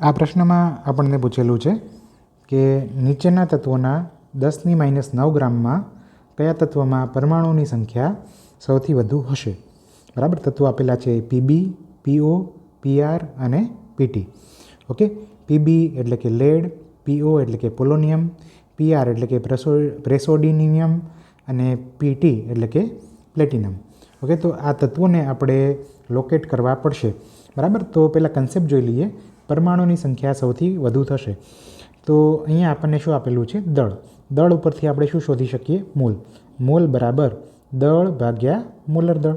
આ પ્રશ્નમાં આપણને પૂછેલું છે કે નીચેના તત્વોના દસની માઇનસ નવ ગ્રામમાં કયા તત્વમાં પરમાણુની સંખ્યા સૌથી વધુ હશે? બરાબર? તત્વો આપેલા છે પીબી પીઓ પીઆર અને પીટી ઓકે? પીબી એટલે કે લેડ પીઓ એટલે કે પોલોનિયમ પીઆર એટલે કે પ્રેસો, પ્રેસોડિનિયમ અને પીટી એટલે કે પ્લેટિનમ. ઓકે? તો આ તત્વોને આપણે લોકેટ કરવા પડશે. બરાબર? તો પહેલાં કન્સેપ્ટ જોઈ લઈએ. પરમાણુની સંખ્યા સૌથી વધુ થશે. તો અહીંયા આપણને શું આપેલું છે? દળ. દળ ઉપરથી આપણે શું શોધી શકીએ? મોલ. મોલ બરાબર દળ ભાગ્યા મોલર દળ.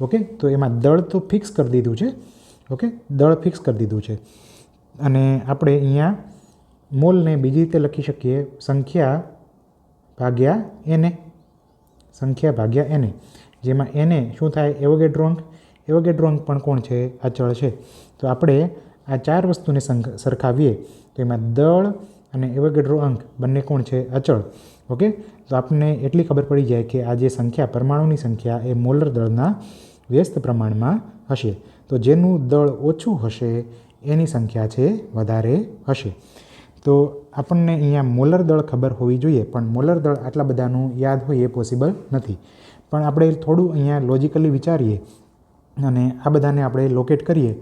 ઓકે? તો એમાં દળ તો ફિક્સ કરી દીધું છે. ઓકે? દળ ફિક્સ કરી દીધું છે. અને આપણે અહીંયા મોલને બીજી રીતે લખી શકીએ. સંખ્યા ભાગ્યા એને. સંખ્યા ભાગ્યા એને. જેમાં એને શું થાય? એવોગેડ્રોંક એવોગેડ્રોંક પણ કોણ છે? અચળ છે. તો આપણે આ ચાર વસ્તુને સરખાવીએ તો એમાં દળ અને એવોગેડ્રો અંક બંને કોણ છે? અચળ. ઓકે? તો આપણને એટલી ખબર પડી જાય કે આ જે સંખ્યા, પરમાણુની સંખ્યા એ મોલર દળના વ્યસ્ત પ્રમાણમાં હશે. તો જેનું દળ ઓછું હશે, એની સંખ્યા છે વધારે હશે. તો આપણને અહીંયા મોલર દળ ખબર હોવી જોઈએ, પણ મોલર દળ આટલા બધાનું યાદ હોય એ પોસિબલ નથી. પણ આપણે થોડું અહીંયા લોજિકલી વિચારીએ અને આ બધાને આપણે લોકેટ કરીએ.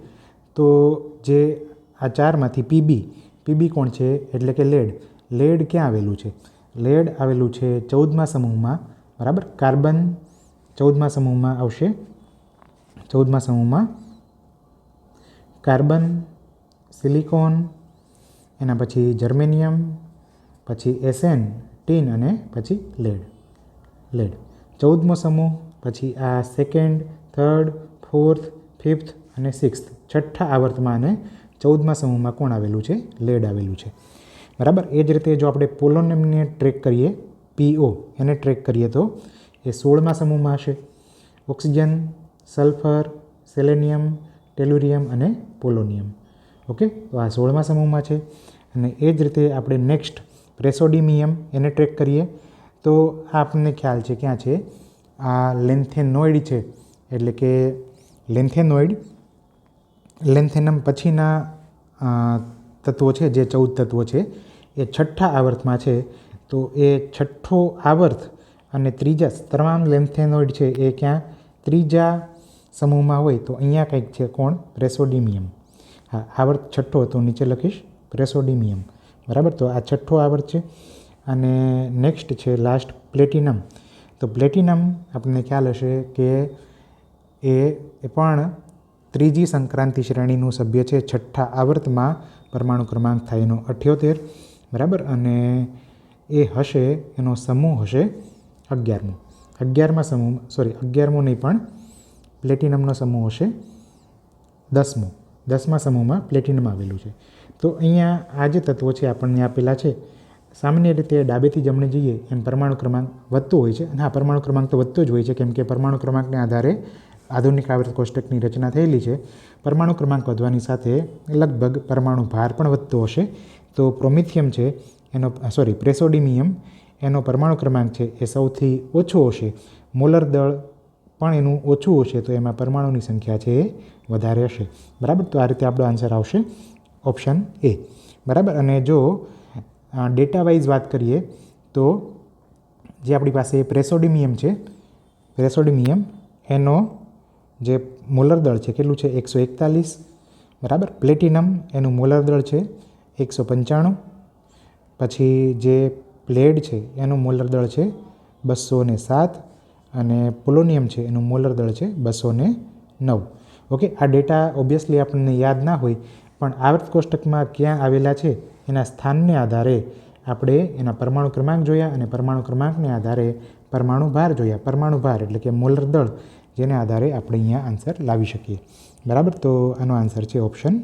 તો જે આ ચારમાંથી પીબી પીબી કોણ છે? એટલે કે લેડ. લેડ ક્યાં આવેલું છે? લેડ આવેલું છે ચૌદમા સમૂહમાં, બરાબર? કાર્બન ચૌદમા સમૂહમાં આવશે. ચૌદમા સમૂહમાં કાર્બન, સિલિકોન, એના પછી જર્મેનિયમ, પછી એસેન ટીન અને પછી લેડ. લેડ. ચૌદમો સમૂહ, પછી આ સેકન્ડ, થર્ડ, ફોર્થ, ફિફ્થ અને સિક્સ્થ છઠ્ઠા આવર્તમાં અને ચૌદમા સમૂહમાં કોણ આવેલું છે? લેડ આવેલું છે. બરાબર? એ જ રીતે જો આપણે પોલોનિયમને ટ્રેક કરીએ પીઓ એને ટ્રેક કરીએ તો એ સોળમા સમૂહમાં હશે. ઓક્સિજન, સલ્ફર, સેલેનિયમ, ટેલુરિયમ અને પોલોનિયમ. ઓકે? તો આ સોળમા સમૂહમાં છે. અને એ જ રીતે આપણે નેક્સ્ટ પ્રેસોડિમિયમ, એને ટ્રેક કરીએ. તો આપણને ખ્યાલ છે ક્યાં છે? આ લેન્થેનોઇડ છે. એટલે કે લેન્થેનોઇડ લેન્થેનમ પછીના તત્વો છે, જે ચૌદ તત્વો છે, એ છઠ્ઠા આવર્તમાં છે, તો એ છઠ્ઠો આવર્ત અને ત્રીજા તમામ લેન્થેનોઇડ છે, એ ક્યાં? ત્રીજા સમૂહમાં હોય, તો અહીંયા કંઈક છે, કોણ? પ્રેસોડિમિયમ. હા, આવર્ત છઠ્ઠો તો નીચે લખીશ, પ્રેસોડિમિયમ. બરાબર? તો આ છઠ્ઠો આવર્ત છે. અને નેક્સ્ટ છે, લાસ્ટ, પ્લેટિનમ. તો પ્લેટિનમ આપણને ખ્યાલ હશે કે એ પણ ત્રીજી સંક્રાંતિ શ્રેણીનું સભ્ય છે છઠ્ઠા આવર્તમાં પરમાણુ ક્રમાંક થાય એનો અઠ્યોતેર, બરાબર? અને એ હશે, એનો સમૂહ હશે અગિયારમો. અગિયારમાં સમૂહ સોરી અગિયારમો નહીં પણ પ્લેટિનમનો સમૂહ હશે દસમો. દસમા સમૂહમાં પ્લેટિનમ આવેલું છે. તો અહીંયા આ જે તત્વો છે આપણને આપેલા છે, સામાન્ય રીતે ડાબેથી જમણે જઈએ એમ પરમાણુ ક્રમાંક વધતો હોય છે. અને હા, પરમાણુ ક્રમાંક તો વધતો જ હોય છે, કેમ કે પરમાણુ ક્રમાંકને આધારે આધુનિક આવર્ત કોષ્ટકની રચના થયેલી છે. પરમાણુ ક્રમાંક વધવાની સાથે લગભગ પરમાણુ ભાર પણ વધતો હશે. તો પ્રોમિથિયમ છે, એનો, સોરી, પ્રેસોડિમિયમ, એનો પરમાણુ ક્રમાંક છે, એ સૌથી ઓછો હશે. મોલર દળ પણ એનું ઓછું હશે, તો એમાં પરમાણુની સંખ્યા છે એ વધારે હશે. બરાબર? તો આ રીતે આપણો આન્સર આવશે. Option A. બરાબર? અને જો ડેટા વાઇઝ વાત કરીએ, તો જે આપણી પાસે પ્રેસોડિમિયમ છે, પ્રેસોડિમિયમ, એનો જે મોલર દળ છે, કેટલું છે? એકસો એકતાલીસ. બરાબર? પ્લેટિનમ એનું મોલર દળ છે, એકસો પંચાણું. પછી જે પ્લેડ છે, એનું મોલર દળ છે, બસો ને સાત. અને પોલોનિયમ છે, એનું મોલર દળ છે, બસો ને નવ. ઓકે, આ ડેટા ઓબ્વિયસલી આપણને યાદ ના હોય, પણ આવર્ત કોષ્ટકમાં ક્યાં આવેલા છે, એના સ્થાનને આધારે આપણે એના પરમાણુ ક્રમાંક જોયા અને પરમાણુ ક્રમાંકને આધારે પરમાણુ ભાર જોયા. પરમાણુ ભાર એટલે કે મોલર દળ. જેને આધારે આપણે અહીંયા આન્સર લાવી શકીએ. બરાબર? તો આનો આન્સર છે ઓપ્શન